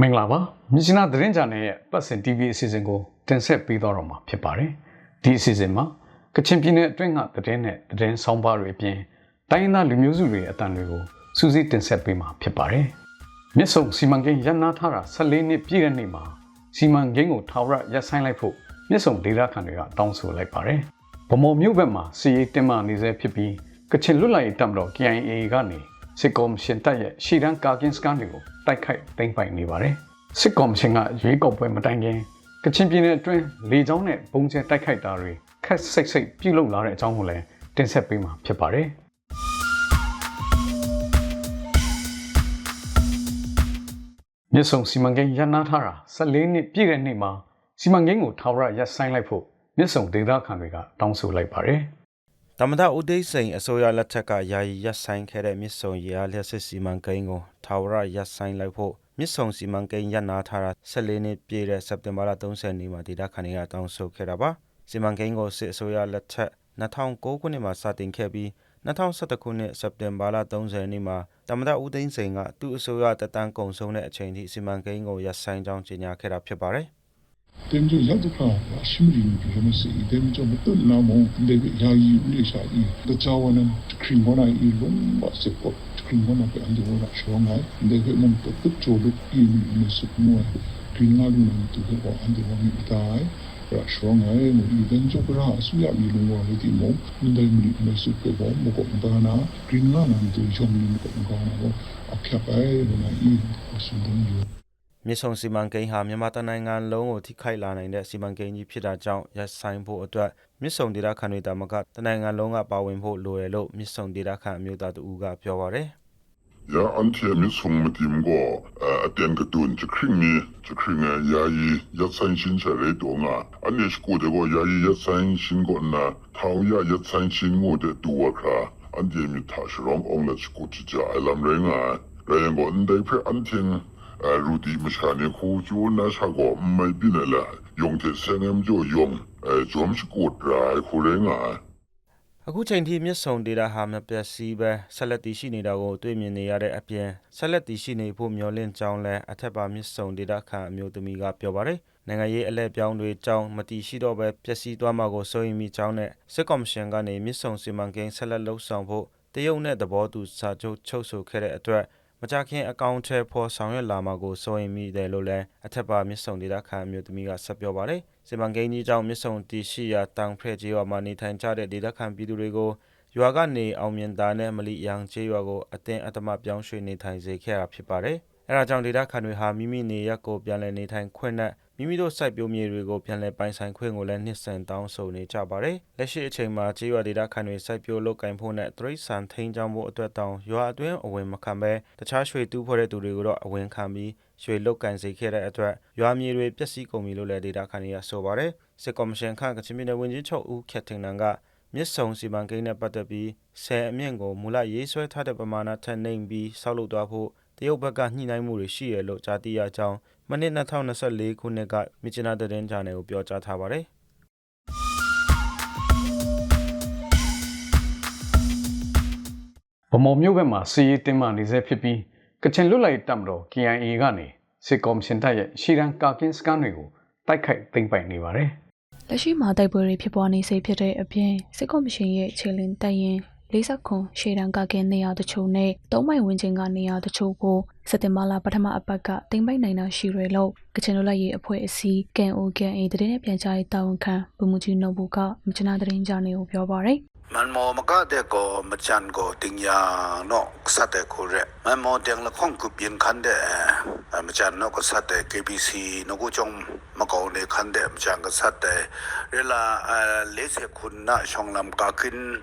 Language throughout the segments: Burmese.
မင်္ဂလာပါမြစ်ချနာသတင်းဂျာနယ်ရဲ့ပတ်စင် TV အစီအစဉ်ကိုတင်ဆက်ပေးတော့မှာဖြစ်ပါတယ်ဒီအစီအစဉ်မှာကချင်ပြည်နယ်အတွင်းကသတင်းနဲ့သတင်းဆောင်းပါးတွေအပြင်တိုင်းရင်းသားလူမျိုးစုတွေအတန်တွေကိုစူးစီးတင်ဆက်ပေးမှာဖြစ်ပါတယ်မြစ်ဆုံစီမံကိန်းရပ်နာထားတာ14နှစ်ပြည့်တဲ့နေ့မှာစီမံကိန်းကိုထာဝရရပ်ဆိုင်းလိုက်ဖို့မြစ်ဆုံဒေသခံတွေကတောင်းဆိုလိုက်ပါတယ်ဗမော်မြို့ဘက်မှာစီရေးတင်မာနေဆဲဖြစ်ပြီးကချင်လွတ်လပ်ရေးတပ်မတော် KIA ကနေ စစ်ကော်မရှင်တပ်ရဲ့ရှေ့တန်းကာကင်းစကန်တွေကိုတိုက်ခိုက်သိမ်းပိုက်နေပါတယ်။စစ်ကော်မရှင်ကရွေးကောက်ပွဲမတိုင်ခင်ကချင်ပြည်နယ်အတွင်းလေကြောင်းနဲ့ပုံကျဲတိုက်ခိုက်တာတွေခက်စိတ်စိတ်ပြုလုပ်လာတဲ့အကြောင်းကိုလည်းတင်ဆက်ပေးမှာဖြစ်ပါတယ်။မြစ်ဆုံစီမံကိန်းရန်နာထားတာ14နှစ်ပြည့်တဲ့နေ့မှာစီမံကိန်းကိုထာဝရရပ်ဆိုင်းလိုက်ဖို့မြစ်ဆုံဒေသခံတွေကတောင်းဆိုလိုက်ပါတယ်။ တမဒဦးသိန်းစိန်အစိုးရလက်ထက်ကယာယီရပ်ဆိုင်းခဲ့တဲ့မြစ်ဆုံရေအားလျှက်စစ်စီမံကိန်းကိုထာဝရရပ်ဆိုင်းလိုက်ဖို့မြစ်ဆုံစီမံကိန်းရပ်နာထားတာ14နှစ်ပြည့်တဲ့စက်တင်ဘာလ30နေ့မှာဒေသခံတွေကတောင်းဆိုခဲ့တာပါစီမံကိန်းကိုစစ်အစိုးရလက်ထက်2009ခုနှစ်မှာစတင်ခဲ့ပြီး2011ခုနှစ်စက်တင်ဘာလ30နေ့မှာတမဒဦးသိန်းစိန်ကသူ့အစိုးရတက်တန်းကုန်ဆုံးတဲ့အချိန်ထိစီမံကိန်းကိုရပ်ဆိုင်းကြောင်းကြေညာခဲ့တာဖြစ်ပါတယ် dem jo ya de ka shimri ni jo no se dem jo mo to na mo de ya yi ni sha yi de cha wa na krim mo na i lo ba se ko krim mo na pe andi wo na sho nga de ke mo to to cho de i ni ni se mo krim na lu na to de ko andi wo ni ta ra sho nga e mo i dem jo ra su ya mi lo wa le ti mo ni de mi ni se ko bo mo ko da na krim na na de jo mi ko ko na ko a kya pa e na i ko su de yo မြစ်ဆုံစီမံကိန်းဟာ မြန်မာတိုင်းနိုင်ငံလုံးကို ထိခိုက်လာနိုင်တဲ့ စီမံကိန်းကြီးဖြစ်တာကြောင့် ရပ်ဆိုင်းဖို့အတွက် မြစ်ဆုံဒေသခံတွေတာမကတိုင်းနိုင်ငံလုံးက ပါဝင်ဖို့လိုတယ်လို့ မြစ်ဆုံဒေသခံ အမျိုးသားတူကပြောပါတယ် Ja, antia mi sung ma tim go a ten ka tun cha khring ni cha khring a ya yi ya san shin cha re do nga an ne sku de go ya yi ya san shin go na thao ya ya san shin ngo de du wa kha an de mi ta shi rong ong na sku chi ja a lam re nga re yang go an dai phe an tin a ru di mi sha ne khu ju na sha go mai bi na la yong te sen em jo yong a jom sku ra khu re nga အခုချိန်ထိမြစ်ဆုံဒေတာဟာမပျက်စီးပဲဆက်လက်တည်ရှိနေတာကိုတွေ့မြင်နေရတဲ့အပြင်ဆက်လက်တည်ရှိနေဖို့မျှော်လင့်ကြောင်းလဲအထက်ပါမြစ်ဆုံဒေတာခံအမျိုးသမီးကပြောပါတယ်နိုင်ငံရေးအလဲပြောင်းတွေကြောင်းမတည်ရှိတော့ပဲပျက်စီးသွားမှာကိုစိုးရိမ်မိကြောင်းနဲ့စစ်ကော်မရှင်ကနေမြစ်ဆုံစီမံကိန်းဆက်လက်လှုပ်ဆောင်ဖို့တရုတ်နဲ့သဘောတူစာချုပ်ချုပ်ဆိုခဲ့တဲ့အတွက် မကြခင်အကောင့်ထဲပေါ်ဆောင်ရွက်လာမှာကိုစိုးရိမ်မိတယ်လို့လည်းအထက်ပါမြစ်ဆုံဒေတာခံအမျိုးသမီးကဆက်ပြောပါတယ်စီမံကိန်းကြီးကြောင့်မြစ်ဆုံတည်ရှိရာတောင်ဖက်ကျေးရွာမှာနေထိုင်ကြတဲ့ဒေသခံပြည်သူတွေကိုရွာကနေအောင်မြင်တာနဲ့မလီအယံကျေးရွာကိုအတင်းအဓမ္မပြောင်းရွှေ့နေထိုင်စေခဲ့တာဖြစ်ပါတယ်အဲဒါကြောင့်ဒေသခံတွေဟာမိမိနေရပ်ကိုပြန်လည်နေထိုင်ခွင့်နဲ့ မိမိတို့စိုက်ပျိုးမြေတွေကိုပြန်လည်ပိုင်ဆိုင်ခွင့်ကိုလည်းနှစ်ဆန်တောင်းဆိုနေကြပါတယ်။လက်ရှိအချိန်မှာကျေးရွာဒေသခံတွေစိုက်ပျိုးလုပ်ကင်ဖို့နဲ့တရိษံထိန်းချောင်းဖို့အတွက်တောင်ရွာအတွင်းအဝင်မခံဘဲတခြားရွှေတူးဖော်တဲ့သူတွေကိုတော့အဝင်ခံပြီးရွှေလုတ်ကန်စေခဲ့တဲ့အတွက်ရွာမြေတွေပျက်စီးကုန်ပြီလို့လည်းဒေတာခန်တွေကဆိုပါတယ်စစ်ကော်မရှင်ခန့်ကချင်ပြည်နယ်ဝန်ကြီးချုပ်ဦးခက်တင်နန်ကမြစ်ဆုံစီမံကိန်းနဲ့ပတ်သက်ပြီးဆယ်အမြင့်ကိုမူလရေးဆွဲထားတဲ့ပမာဏထက်နှိမ်ပြီးဆောက်လုပ်သွားဖို့တရုတ်ဘက်ကညှိနှိုင်းမှုတွေရှိရလို့ကြားသိရကြောင်း မနစ်2024ခုနှစ်ကမြစ်ချနာသတင်းဂျာနယ်ကိုပြောကြားထားပါတယ် ဗမော်မြို့ဘက်မှာစီရေးတင်မာနေဆဲဖြစ်ပြီးကချင်လွတ်လပ်ရေးတပ်မတော် KIA ကနေစစ်ကော်မရှင်တပ်ရဲ့ရှီရန်ကာကင်းစကန်တွေကိုတိုက်ခိုက်သိမ်းပိုက်နေပါတယ်လက်ရှိမှာတိုက်ပွဲတွေဖြစ်ပွားနေစေဖြစ်တဲ့အပြင်စစ်ကော်မရှင်ရဲ့ခြေလင်းတပ်ရင်40ခွန်ရှေ့တန်းကကဲနေရာတချို့နဲ့သုံးမိုင်ဝန်းကျင်ကနေရာတချို့ကို စက်တင်ဘာလပထမအပတ်ကတိမ်ပိုက်နိုင်တာရှိရလို့ကချင်လူလိုက်ရေးအဖွဲ့အစည်း KOKA တရင်နဲ့ပြန်ကြားရေးတာဝန်ခံဘူမူကြီးနှုတ်ဘူးကမချနာတရင်ကြနေကိုပြောပါရယ်မန်မောမကတဲ့ကိုမချန်ကိုတင်ညာနော်စတဲ့ကိုရဲမန်မောတင်လခုံကူပြင်ခန်တဲ့မချန်နော်ကစတဲ့ KBC နကိုချုံမကောနေခန်တဲ့မချန်ကစတဲ့ရလာလေးစခုနာရှောင်းလမ်ကကင်း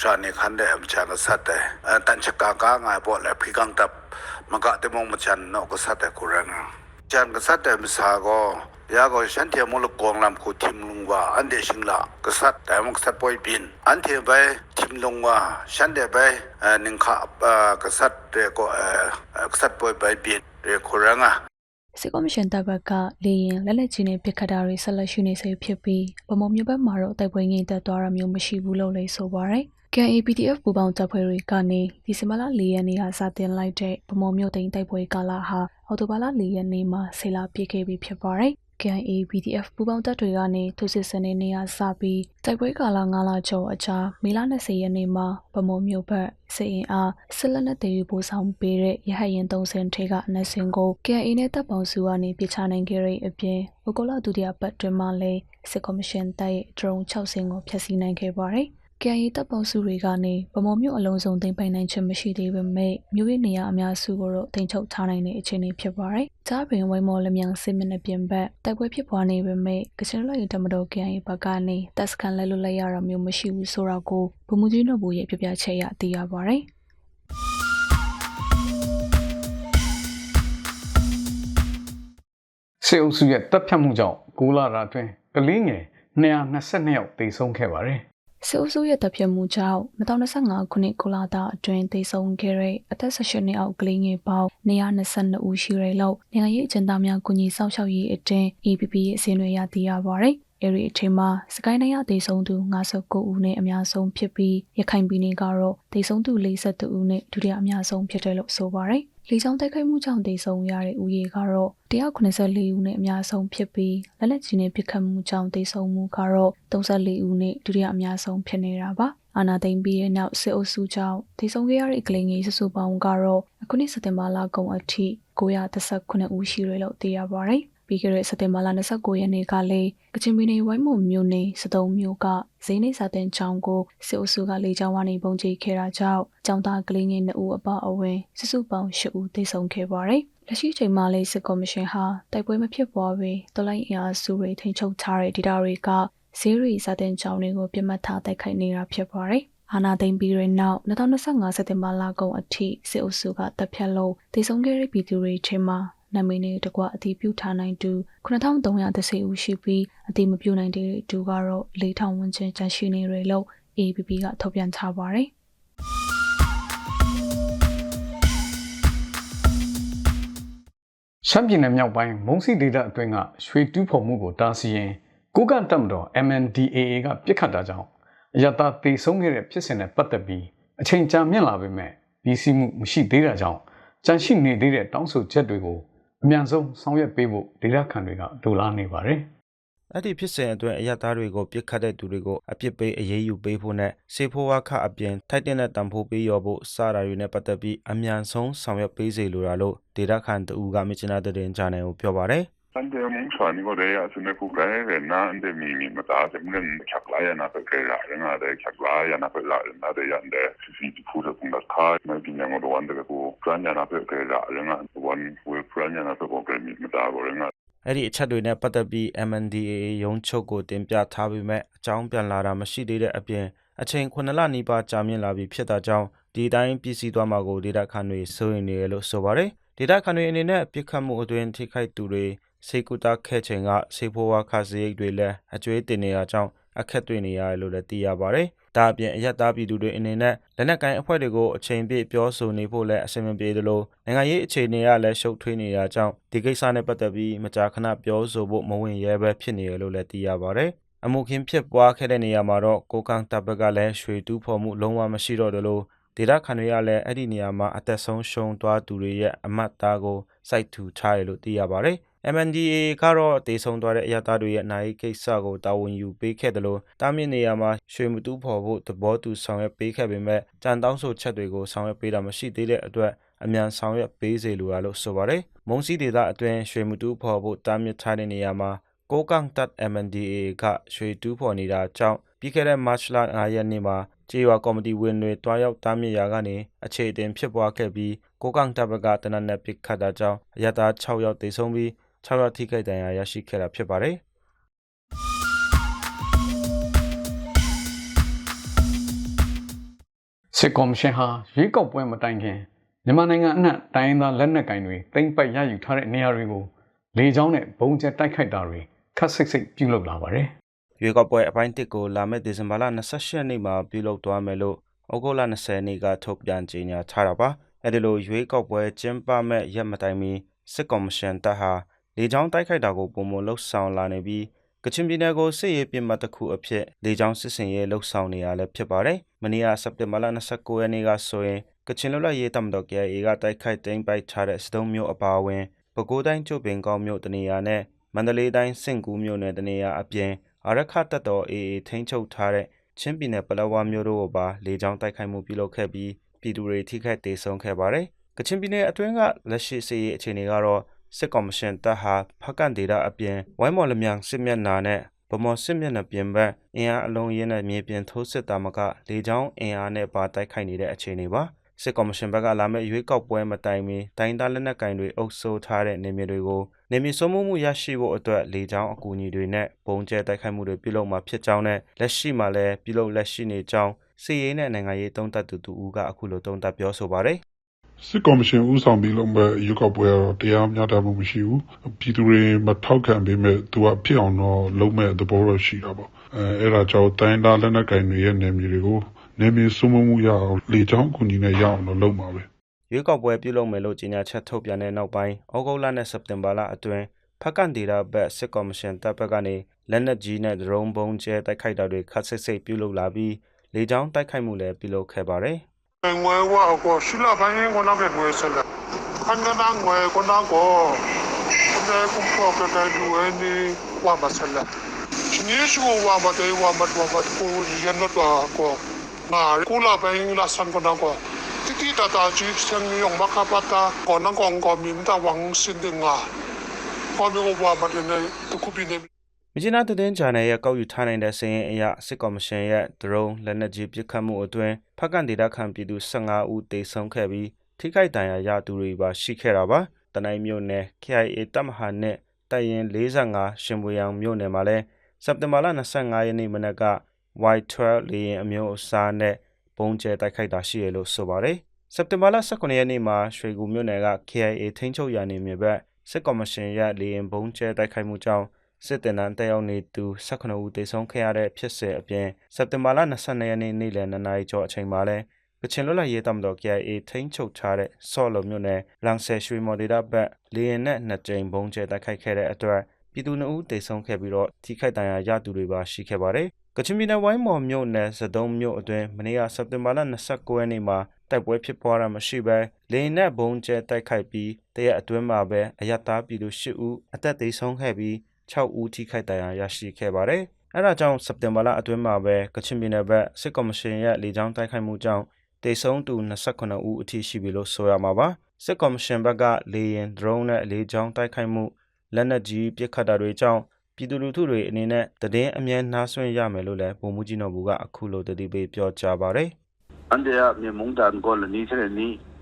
ရှာနေခန်တဲ့မချန်ကစတဲ့တန်ချကာကာငါပေါ်လေဖိကန်တပ် maka te mong machan no ko sate kuranga chan ka sate misa go ya go shan te mo lo kong lam ko tim lung wa an de sing la ka sat ta mong sat poi bin an te bai tim lung wa shan de bai ning kha ka sat de ko ka sat poi bai bin de kuranga စစ်ကော်မရှင်တပ်ဘက်ကလေရင်လက်လက်ချင်းနဲ့ပစ်ခတ်တာတွေဆက်လက်ရှိနေစေဖြစ်ပြီးဗမုံမြို့ဘက်မှာတော့တိုက်ပွဲငြိမ်သက်သွားတာမျိုးမရှိဘူးလို့လည်းဆိုပါရယ် KNA PDF ပူးပေါင်းတပ်ဖွဲ့တွေကနေဒီဇင်ဘာလ၄ရက်နေ့ကစတင်လိုက်တဲ့ဗမော်မြို့သိမ်းတိုက်ပွဲကာလဟာအော်တိုဘာလ၄ရက်နေ့မှာဆေလာပြည့်ခဲ့ပြီးဖြစ်ပါတယ်။ KNA PDF ပူးပေါင်းတပ်တွေကနေထိုးစစ်ဆင်နေနေရစပြီးတိုက်ပွဲကာလ9လကျော်အကြာမေလ20ရက်နေ့မှာဗမော်မြို့ဘက်စစ်အင်အားစစ်လက်နက်တွေပို့ဆောင်ပေးတဲ့ရဟတ်ရင်30ထေကအနက်စင်ကို KNA နဲ့တပ်ပေါင်းစုကနေပြချနိုင်ခဲ့တဲ့အပြင်ဩဂုတ်လဒုတိယပတ်တွင်မှလည်းစစ်ကော်မရှင်တပ်ရဲ့ drone 6စင်ကိုဖျက်ဆီးနိုင်ခဲ့ပါတယ်။ KIA တပ်ပေါင်းစုတွေကနေဗမော်မြို့အလုံးစုံသိမ်းပိုင်နိုင်ခြင်းမရှိသေးပေမဲ့မြို့ရဲ့နေရာအများစုကိုတော့တင်ချုပ်ထားနိုင်တဲ့အခြေအနေဖြစ်ပါတယ်။ကြားပင်ဝိုင်းမော်လမြောင်စစ်မျက်နှာပြင်ဘက်တိုက်ပွဲဖြစ်ပွားနေပေမဲ့ကချင်လွတ်ရေးတမတော် KIA ဘက်ကနေတပ်စခန်းလဲလွတ်လိုက်ရတာမျိုးမရှိဘူးဆိုတော့ကိုဗမှုကြီးတို့ဘူရဲ့ပြပြချက်ရသိရပါတယ်။စစ်အုပ်စုရဲ့တပ်ဖြတ်မှုကြောင့်ကိုလာရာအတွင်းကလေးငယ်222ယောက်သေဆုံးခဲ့ပါတယ် စစ်အုပ်စုရဲ့တပ်ဖြတ်မှုကြောင့်2025ခုနှစ်ကုလာတာအတွင်းသေဆုံးခဲ့တဲ့အသက်18နှစ်အောက်ကလေးငယ်ပေါင်း122ဦးရှိရလို့နိုင်ငံရေးအကျဉ်းသားများကုညီစောင့်ရှောက်ရေးအတင်း APP ရဲ့အစည်းအဝေးရသိရပါတယ်။အဲဒီအချိန်မှာစကိုင်းတိုင်းရသေဆုံးသူ59ဦးနဲ့အများဆုံးဖြစ်ပြီးရခိုင်ပြည်နယ်ကတော့သေဆုံးသူ42ဦးနဲ့ဒုတိယအများဆုံးဖြစ်တယ်လို့ဆိုပါတယ်။ လေကြောင်းတိုက်ခိုက်မှုကြောင့်သေဆုံးရတဲ့ဦးရေကတော့194ဦးနဲ့အများဆုံးဖြစ်ပြီးလက်လက်ကြီးနဲ့ပစ်ခတ်မှုကြောင့်သေဆုံးမှုကတော့34ဦးနဲ့ဒုတိယအများဆုံးဖြစ်နေတာပါ။အာနာသိမ့်ပြီးတဲ့နောက်စစ်အုပ်စုကြောင့်သေဆုံးခဲ့ရတဲ့ကလေးငယ်စုစုပေါင်းကတော့အခုနှစ်စက်တင်ဘာလကုန်အထိ919ဦးရှိရလို့သိရပါတယ်။ ပြီးခဲ့တဲ့စက်တင်ဘာလ29ရက်နေ့ကလည်းကချင်ပြည်နယ်ဝိုင်းမုံမြို့နယ်စတုံမြို့ကဇိနေစာတင်ချောင်းကိုစစ်အုပ်စုကလေကြောင်းကနေပုံကျိခဲ့တာကြောင့်ចောင်းသားကလေးငယ်2ဦးအပါအဝင်စုစုပေါင်း10ဦးသေဆုံးခဲ့ပါတယ်။လက်ရှိချိန်မှာလေးစစ်ကော်မရှင်ဟာတိုက်ပွဲမဖြစ်ပွားဘဲတော်လိုင်းအင်အားစုတွေထိန်းချုပ်ထားတဲ့ဒေသတွေကဈေးရီစာတင်ချောင်းတွေကိုပြစ်မှတ်ထားတိုက်ခိုက်နေတာဖြစ်ပါတယ်။အာနာသိမ့်ပြီးတဲ့နောက်2025စက်တင်ဘာလကုန်အထိစစ်အုပ်စုကတပ်ဖြတ်လို့တည်ဆုံခဲ့တဲ့ပြည်သူတွေထဲမှာ နာမည်နဲ့တကွအတီးပြုထားနိုင်သူ9330ဦးရှိပြီးအတီးမပြုနိုင်တဲ့သူကတော့4000ဝန်းကျင်ကျန်ရှိနေတယ်လို့ APP ကထုတ်ပြန်ထားပါတယ်။ရှမ်းပြည်နယ်မြောက်ပိုင်းမုံစီဒေသအတွင်းကရွှေတူးဖော်မှုကိုတားဆီးရင်ကိုကန့်တပ်မတော် MNDAA ကပြစ်ခတ်တာကြောင့်အယတာတေဆုံးခဲ့တဲ့ဖြစ်စဉ်နဲ့ပတ်သက်ပြီးအချိန်ကြာမြင့်လာပေမဲ့ပြီးစီးမှုမရှိသေးတာကြောင့်ကြန့်ရှိနေသေးတဲ့တောင်းဆိုချက်တွေကို အမြန်ဆုံးဆောင်ရွက်ပေးဖို့ဒေသခံတွေကဒိုလာနေပါတယ်။အဲ့ဒီဖြစ်စဉ်အတွင်းအရသားတွေကိုပြစ်ခတ်တဲ့သူတွေကိုအပြစ်ပေးအရေးယူပေးဖို့နဲ့စေဖို့ဝါခအပြင်ထိုက်တဲ့တန်ဖိုးပေးရောဖို့စတာတွေနဲ့ပတ်သက်ပြီးအမြန်ဆုံးဆောင်ရွက်ပေးစေလိုတာလို့ဒေတာခန်တူကမြချနာတဲ့တင်ဂျာနယ်ကိုပြောပါတယ် Ande mong sani ko de asu ne ku kai re na ande mi mi mata se mnen chak la ya na pe ke la nga de chak la ya na pe la na de ya de si si ti pu de kung da ka na bi nyang do ande ko plan ya na pe ke la nga wan we plan ya na pe ko ke mi mata ko nga အဲ့ဒီအချက်တွေနဲ့ပတ်သက်ပြီး MNDAA ရုံးချုပ်ကိုတင်ပြထားပေမဲ့အကြောင်းပြန်လာတာမရှိသေးတဲ့အပြင်အချိန်9လနီးပါးကြာမြင့်လာပြီဖြစ်တာကြောင့်ဒီတိုင်းပြည်စည်းသွားမှာကိုဒေတာခန်တွေစိုးရိမ်နေရလို့ဆိုပါတယ်ဒေတာခန်တွေအနေနဲ့ပြစ်ခတ်မှုအတွင်းထိခိုက်သူတွေ စေကူတာခဲ့ချိန်ကစေဖိုးဝါခစရိတ်တွေလည်းအကျွေးတင်နေတာကြောင့်အခက်တွေ့နေရတယ်လို့လည်းသိရပါတယ်။ဒါအပြင်အယက်သားပြည်သူတွေအနေနဲ့လက်နက်ကိုင်းအဖွဲ့တွေကိုအချိန်ပြည့်ပြောဆိုနေဖို့လည်းအဆင်မပြေသလိုနိုင်ငံရေးအခြေအနေကလည်းရှုပ်ထွေးနေတာကြောင့်ဒီကိစ္စနဲ့ပတ်သက်ပြီးမကြာခဏပြောဆိုဖို့မဝင်ရဲပဲဖြစ်နေရလို့လည်းသိရပါတယ်။အမှုခင်းဖြစ်ပွားခဲ့တဲ့နေရာမှာတော့ကိုကန်တပ်ဘက်ကလည်းရွှေတူးဖော်မှုလုံးဝမရှိတော့တယ်လို့ဒေတာခန်တွေကလည်းအဲ့ဒီနေရာမှာအသက်ဆုံးရှုံးသွားသူတွေရဲ့အမတ်သားကိုစိုက်ထူထားတယ်လို့သိရပါတယ်။ MNDAA ကတော့တေဆုံသွားတဲ့အရသားတွေရဲ့နိုင်ကိစ္စကိုတာဝန်ယူပေးခဲ့တယ်လို့တာမင်နေရာမှာရွှေမတူးဖော်ဖို့သဘောတူဆောင်ရွက်ပေးခဲ့ပေမဲ့ကြံတောင်းဆိုချက်တွေကိုဆောင်ရွက်ပေးတာမရှိသေးတဲ့အတွက်အမြန်ဆောင်ရွက်ပေးစေလိုတာလို့ဆိုပါတယ်။မုံစီဒေတာအတွင်းရွှေမတူးဖော်ဖို့တားမြစ်ထားတဲ့နေရာမှာကိုကန်တပ် MNDAA ကရွှေတူးဖော်နေတာကြောင့်ပြီးခဲ့တဲ့မတ်လ9ရက်နေ့မှာကြေးရွာကော်မတီဝင်တွေတွားရောက်တားမြစ်ရာကနေအခြေအတင်ဖြစ်ပွားခဲ့ပြီးကိုကန်တပ်ဘက်ကတနက်နဲ့ပစ်ခတ်တာကြောင့်အရတာ6ယောက်သေဆုံးပြီး 6ယောက်ထိခိုက်ဒဏ်ရာရရှိခဲ့တာဖြစ်ပါတယ်။စစ်ကော်မရှင်ဟာရွေးကောက်ပွဲမတိုင်ခင်မြန်မာနိုင်ငံအနှံ့တိုင်းရင်းသားလက်နက်ကင်တွေတိမ့်ပိုက်ရယူထားတဲ့နေရာတွေကိုလေကြောင်းနဲ့ဘုံကျဲတိုက်ခိုက်တာတွေခတ်ဆစ်ဆစ်ပြုလုပ်လာပါတယ်ရွေးကောက်ပွဲအပိုင်းတစ်ကိုလာမယ့်ဒီဇင်ဘာလ28ရက်နေ့မှာပြုလုပ်သွားမယ်လို့ဩဂုတ်လ20ရက်နေ့ကထုတ်ပြန်ကြေညာထားတာပါအဲဒီလိုရွေးကောက်ပွဲကျင်းပမဲ့ရက်မတိုင်မီစစ်ကော်မရှင်တပ်ဟာ လေကြောင်းတိုက်ခိုက်တာကိုပုံမလှုပ်ဆောင်လာနေပြီးကချင်ပြည်နယ်ကိုစစ်ရေးပြစ်မှတ်တစ်ခုအဖြစ်လေကြောင်းစစ်စင်ရေးလှုပ်ဆောင်နေရလဲဖြစ်ပါတယ်မနေ့ကစက်တင်ဘာလ29ရက်နေ့ကဆိုရင်ကချင်လွတ်လပ်ရေးတပ်မတော် KIA ကတိုက်ခိုက်သိမ်းပိုက်ထားတဲ့စတုံးမြို့အပါအဝင်ပဲခူးတိုင်းကျုပ်ပင်ကောင်းမြို့တနေရာနဲ့မန္တလေးတိုင်းစင့်ကူးမြို့နယ်တနေရာအပြင်အာရခတပ်တော် AA ထိန်းချုပ်ထားတဲ့ချင်းပြည်နယ်ပလက်ဝမြို့တို့ကိုပါလေကြောင်းတိုက်ခိုက်မှုပြုလုပ်ခဲ့ပြီးပြည်သူတွေထိခိုက်ဒေဆုံးခဲ့ပါတယ်။ကချင်ပြည်နယ်အတွင်းကလက်ရှိစစ်ရေးအခြေအနေကတော့ စစ်ကော်မရှင်တပ်ဟာဖက်ကန်ဒေတာအပြင်ဝိုင်းမော်လမြိုင်စစ်မျက်နှာနဲ့ဗမော်စစ်မျက်နှာပြင်ဘက်အင်အားအလုံးရင်းနဲ့မြေပြင်ထိုးစစ်တာမကလေကြောင်းအင်အားနဲ့ပါတိုက်ခိုက်နေတဲ့အခြေအနေပါစစ်ကော်မရှင်ဘက်ကလာမယ့်ရွေးကောက်ပွဲမတိုင်မီတိုင်းသားလက်နက်ကင်တွေအုပ်စိုးထားတဲ့နေမြေတွေကိုနေမြေစိုးမိုးမှုရရှိဖို့အတွက်လေကြောင်းအကူအညီတွေနဲ့ပုံကျဲတိုက်ခိုက်မှုတွေပြုလုပ်မှာဖြစ်ကြောင်းနဲ့လက်ရှိမှာလည်းပြုလုပ်လက်ရှိနေကြောင်းစီရေးနဲ့နိုင်ငံရေးတုံးတက်သူတူဦးကအခုလိုတုံးတက်ပြောဆိုပါတယ် စစ်ကော်မရှင်ဦးဆောင်ပြီးလုပ်မဲ့ရွေးကောက်ပွဲကတော့တရားမျှတမှုမရှိဘူးပြည်သူတွေမထောက်ခံပေးမဲ့သူကဖြစ်အောင်တော့လုပ်မဲ့သဘောတော့ရှိတာပေါ့အဲအဲ့ဒါကြောင့်တိုင်းသားလက်နက်ကင်တွေရဲ့နေမြေတွေကိုနေမြေစုံမမှုရအောင်လေချောင်းအကူအညီနဲ့ရအောင်တော့လုပ်မှာပဲရွေးကောက်ပွဲပြုလုပ်မယ်လို့ကြေညာချက်ထုတ်ပြန်တဲ့နောက်ပိုင်းဩဂုတ်လနဲ့စက်တင်ဘာလအတွင်းဖက်ကန်ဒေတာဘက်စစ်ကော်မရှင်တပ်ဘက်ကနေလက်နက်ကြီးနဲ့ဒရုန်းဘုံကျဲတိုက်ခိုက်တာတွေခတ်ဆစ်ဆစ်ပြုလုပ်လာပြီးလေကြောင်းတိုက်ခိုက်မှုလည်းပြုလုပ်ခဲ့ပါတယ် ငွေဝါကိုရှိလာပိုင်းကိုနောက်ပဲငွေဆက်လာခန္ဓာနာငွေကိုနောက်ကိုဒီကုန်းပေါ်ကတဲ့လူဝနေဝါမဆက်လာချင်းရှိဝါမတဲ့ဝါမတော်မကိုရနတော့ကိုမာကိုလာပိုင်းလာဆန်ကိုနောက်ကိုတိတိတတာကြီးစံယုံမခပတာကိုနကောင်ကိုမြင်တာဝန်းစင်တင်ငါကိုမျိုးဝါ မတဲ့တခုပြနေမြစ်နာသတင်းဂျာနယ်ရဲ့ကောက်ယူထားနိုင်တဲ့စာရင်းအရစစ်ကော်မရှင်ရဲ့ဒရုန်းလက်နက်ကြီးပစ်ခတ်မှုအတွင်းဖက်ကန်ဒေတာခံပြည်သူ15ဦးသေဆုံးခဲ့ပြီးထိခိုက်ဒဏ်ရာရသူတွေပါရှိခဲ့တာပါတနိုင်းမြို့နယ် KIA တပ်မဟာနဲ့တိုင်ရင်45ရှင်ပွေရောင်မြို့နယ်မှာလည်းစက်တင်ဘာလ25ရက်နေ့မနက်က Y12 လေယာဉ်အမျိုးအစားနဲ့ပုံကျဲတိုက်ခိုက်တာရှိရလို့ဆိုပါတယ်စက်တင်ဘာလ18ရက်နေ့မှာရွှေကူမြို့နယ်က KIA ထိန်းချုပ်ရာနေမြေဘက်စစ်ကော်မရှင်ရဲ့လေယာဉ်ပုံကျဲတိုက်ခိုက်မှုကြောင့် စစ်တင်နန်းတက်ရောက်နေသူ18ဦးသေဆုံးခဲ့ရတဲ့ဖြစ်စဉ်အပြင်စက်တင်ဘာလ22ရက်နေ့နေ့လယ်2နာရီကျော်အချိန်မှာလဲကချင်လွတ်လပ်ရေးတပ်မတော် KIA ထိန်းချုပ်ထားတဲ့ဆော့လုံမြို့နယ်လန်ဆယ်ရွှေမော်ဒေတာဘက်လေယာဉ်နဲ့နှစ်ကြိမ်ပုံကျဲတိုက်ခိုက်ခဲ့တဲ့အတွက်ပြည်သူ2ဦးသေဆုံးခဲ့ပြီးတော့ထိခိုက်ဒဏ်ရာရသူတွေပါရှိခဲ့ပါတယ်ကချင်ပြည်နယ်ဝိုင်းမော်မြို့နယ်စတုံးမြို့အတွင်းမနေ့ကစက်တင်ဘာလ29ရက်နေ့မှာတိုက်ပွဲဖြစ်ပွားတာမရှိဘဲလေယာဉ်နဲ့ဘုံကျဲတိုက်ခိုက်ပြီးတရက်အတွင်းမှာပဲအယက်သားပြည်သူ10ဦးအသက်သေဆုံးခဲ့ပြီး 6ဦးထိခိုက်ဒဏ်ရာရရှိခဲ့ပါတယ်။အဲဒါကြောင့်စက်တင်ဘာလအတွင်းမှာပဲကချင်ပြည်နယ်ဘက်စစ်ကော်မရှင်ရဲ့လေကြောင်းတိုက်ခိုက်မှုကြောင့်တေဆုံးသူ29ဦးအထိရှိပြီလို့ဆိုရမှာပါ။စစ်ကော်မရှင်ဘက်ကလေယာဉ်ဒရုန်းနဲ့လေကြောင်းတိုက်ခိုက်မှုလက်နက်ကြီးပစ်ခတ်တာတွေကြောင့်ပြည်သူလူထုတွေအနေနဲ့တည်င်းအမြဲနှားဆွင့်ရမယ်လို့လည်းပုံမှုကြီးတော်ဘူးကအခုလိုတတိပေးပြောကြားပါတယ်။ ande ya mi mung dan ko le ni se ni che ma chan ko to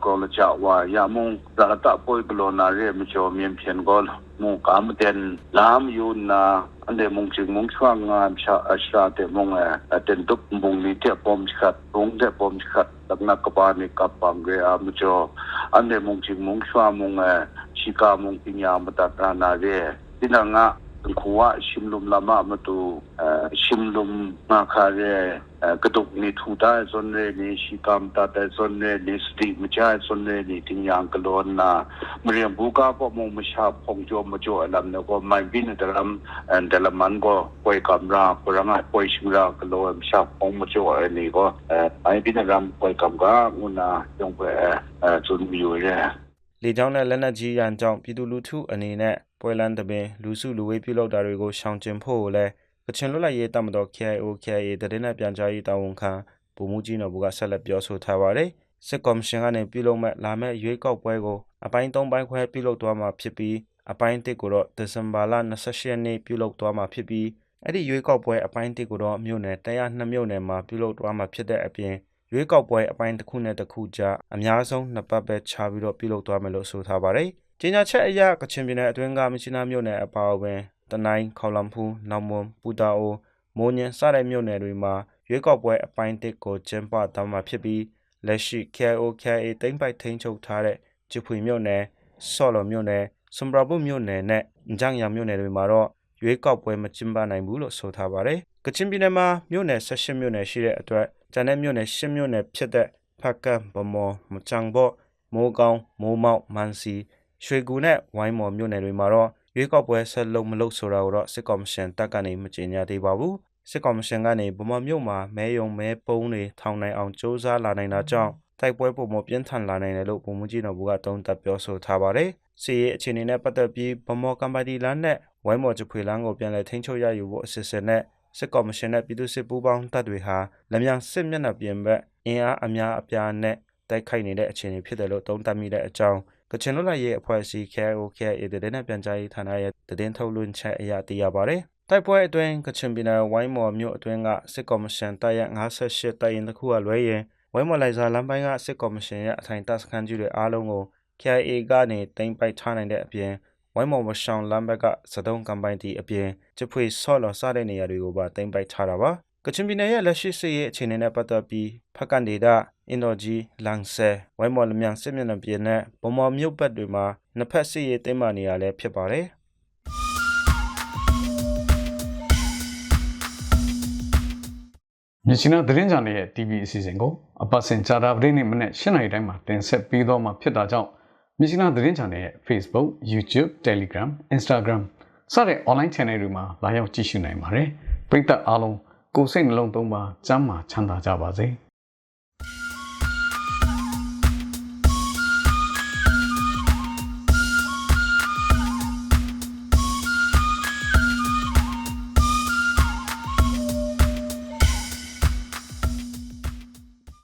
ko le cha wa ya mung da ta poi blo na re mi cho mien phen go mu ka m ten lam yu na ande mung ching mung chwang nga cha a sha te mung a ten tuk mung ni te pom khat mung te pom khat tak na ka ba ni ka pam ge a mu cho ande mung ching mung chwa mung a chi ka mung pinya ma ta ta na re tina nga ခုဝชิมลุมลามามาตูชิมลุมมาคาเรกระตุกนี่ทูตาซอนเรนี่ชิกามตาตาซอนเรนี่สติมจาซอนเรนี่ติญางกลอนนามเรียมบูกาปมงมชาพงโจมโจอลัมนก็ไม่บินตรัมอันตละ kuwa shimlum lama matu shimlum ma khare kaduk ni thuta sonne ni shikam ta ta sonne ni sti mcha sonne ni tingyang kalon na mriam buka po mo msha phongjo mcho alam na ko mai bin dalam and dalaman ko koi kamra kuranga koi shimra kalo msha phong mcho ni ko ai bin ram koi kamga una yong pe chun mi yo le လေကြောင်းနဲ့လက်နက်ကြီးရန်ကြောင့်ပြည်သူလူထုအနေနဲ့ ပွဲလန်းတပင်လူစုလူဝေးပြုလုပ်တာတွေကိုရှောင်ကျဉ်ဖို့လည်းကချင်လွတ်လပ်ရေးတပ်မတော် KIO KIA တရင်နဲ့ပြန်ကြားရေးတာဝန်ခံဗိုလ်မှူးကြီးနော်ဘူကဆက်လက်ပြောဆိုထားပါတယ်စစ်ကော်မရှင်ကနေပြုလုပ်မဲ့လာမဲ့ရွေးကောက်ပွဲကိုအပိုင်း၃ပိုင်းခွဲပြုလုပ်သွားမှာဖြစ်ပြီးအပိုင်း၁ကိုတော့ဒီဇင်ဘာလ28ရက်နေ့ပြုလုပ်သွားမှာဖြစ်ပြီးအဲ့ဒီရွေးကောက်ပွဲအပိုင်း၁ကိုတော့မြို့နယ်102မြို့နယ်မှာပြုလုပ်သွားမှာဖြစ်တဲ့အပြင်ရွေးကောက်ပွဲအပိုင်းတစ်ခုနဲ့တစ်ခုကြားအများဆုံးနှစ်ပတ်ပဲခြားပြီးတော့ပြုလုပ်သွားမယ်လို့ဆိုထားပါတယ်။ ကြေညာချက်အရကချင်ပြည်နယ်အတွင်းကမြချီနာမြို့နယ်အပါအဝင်တနိုင်းခေါလမ်ဖူးနောင်မွန်ပူတာအိုမိုးညင်စတဲ့မြို့နယ်တွေမှာရွေးကောက်ပွဲအပိုင်းတစ်ကိုကျင်းပသွားမှာဖြစ်ပြီးလက်ရှိ KIO KIA တိမ့်ပိုက်ထိန်းချုပ်ထားတဲ့ဂျပွေမြို့နယ်ဆော်လော်မြို့နယ်စမ်ဘရာဘုမြို့နယ်နဲ့ဂျန်ယာမြို့နယ်တွေမှာတော့ရွေးကောက်ပွဲမကျင်းပနိုင်ဘူးလို့ဆိုထားပါတယ်။ကချင်ပြည်နယ်မှာမြို့နယ်18မြို့နယ်ရှိတဲ့အတွက်ကျန်တဲ့မြို့နယ်10မြို့နယ်ဖြစ်တဲ့ဖက်ကန်ဗမော်မချန်ဘော့မိုးကောင်းမိုးမောက်မန်စီ ရွှေကူနဲ့ဝိုင်းမော်မြို့နယ်တွေမှာတော့ရွေးကောက်ပွဲဆက်လုပ်မလုပ်ဆိုတာကိုတော့စစ်ကော်မရှင်တပ်ကနေမကြေညာသေးပါဘူးစစ်ကောင်မရှင်ကနေဗမာမြို့မှာမဲယုံမဲပုံးတွေထောင်နိုင်အောင်စ조사လာနိုင်တာကြောင့်တိုက်ပွဲပုံမပြင်းထန်လာနိုင်တယ်လို့ပုံမှုကြီးတော်ဘူးကတုံးသက်ပြောဆိုထားပါတယ်။စီရေးအခြေအနေနဲ့ပတ်သက်ပြီးဗမော်ကမ်ပါတီလန်းနဲ့ဝိုင်းမော်ချဖွေလန်းကိုပြန်လည်ထိန်းချုပ်ရယူဖို့အစီအစဉ်နဲ့စစ်ကောင်မရှင်နဲ့ပြည်သူစစ်ပူးပေါင်းတပ်တွေဟာလက်မြန်စစ်မျက်နှာပြင်ဘက်အင်အားအများအပြားနဲ့တိုက်ခိုက်နေတဲ့အခြေအနေဖြစ်တယ်လို့တုံးသက်မိတဲ့အကြောင်း ကချင်လွတ်လပ်ရေးအဖွဲ့အစည်း KIO KIA တဲ့နဲ့ပြန်ကြားရေးဌာနရဲ့သတင်းထုတ်လွှင့်ချက်အရသိရပါတယ်။တိုက်ပွဲအတွင်းကချင်ပြည်နယ်ဝိုင်းမော်မြို့အတွင်းကစစ်ကောင်မရှင်တပ်ရ58တပ်ရင်တစ်ခုကလွဲရင်ဝိုင်းမော်လိုက်စာလမ်းပိုင်းကစစ်ကောင်မရှင်ရဲ့အထိုင်တပ်စခန်းကြီးတွေအားလုံးကို KIA ကနေတင်ပိုက်ထားနိုင်တဲ့အပြင်ဝိုင်းမော်မရှောင်းလမ်းဘက်ကစတုံးကမ်ပိုင်တီအပြင်ချဖွေဆော့လော်စတဲ့နေရာတွေကိုပါတင်ပိုက်ထားတာပါကချင်ပြည်နယ်ရဲ့လက်ရှိစစ်ရေးအခြေအနေနဲ့ပတ်သက်ပြီးဖက်ကန်ဒေတာ အင်ဒိုဂျီလန်ဆဲဝိုင်းမော်လမြန်စစ်မျက်နှာပြင်နဲ့ဗမော်မြို့ဘက်တွေမှာနှစ်ဖက်စစ်ရေးတင်းမာနေရလဲဖြစ်ပါတယ်မြစ်ချနာသတင်းကြံရဲ့ TV အစီအစဉ်ကိုအပတ်စဉ်ကြာတာပတိနေ့မနေ့၈နာရီတိုင်းမှာတင်ဆက်ပေးတော့မှာဖြစ်တာကြောင့်မြစ်ချနာသတင်းကြံရဲ့ Facebook, YouTube, Telegram, Instagram စတဲ့ online channel တွေမှာလာရောက်ကြည့်ရှုနိုင်ပါတယ်။ပရိသတ်အားလုံးကိုယ်စိတ်နှလုံးသုံးပါစမ်းမှာချမ်းသာကြပါစေ။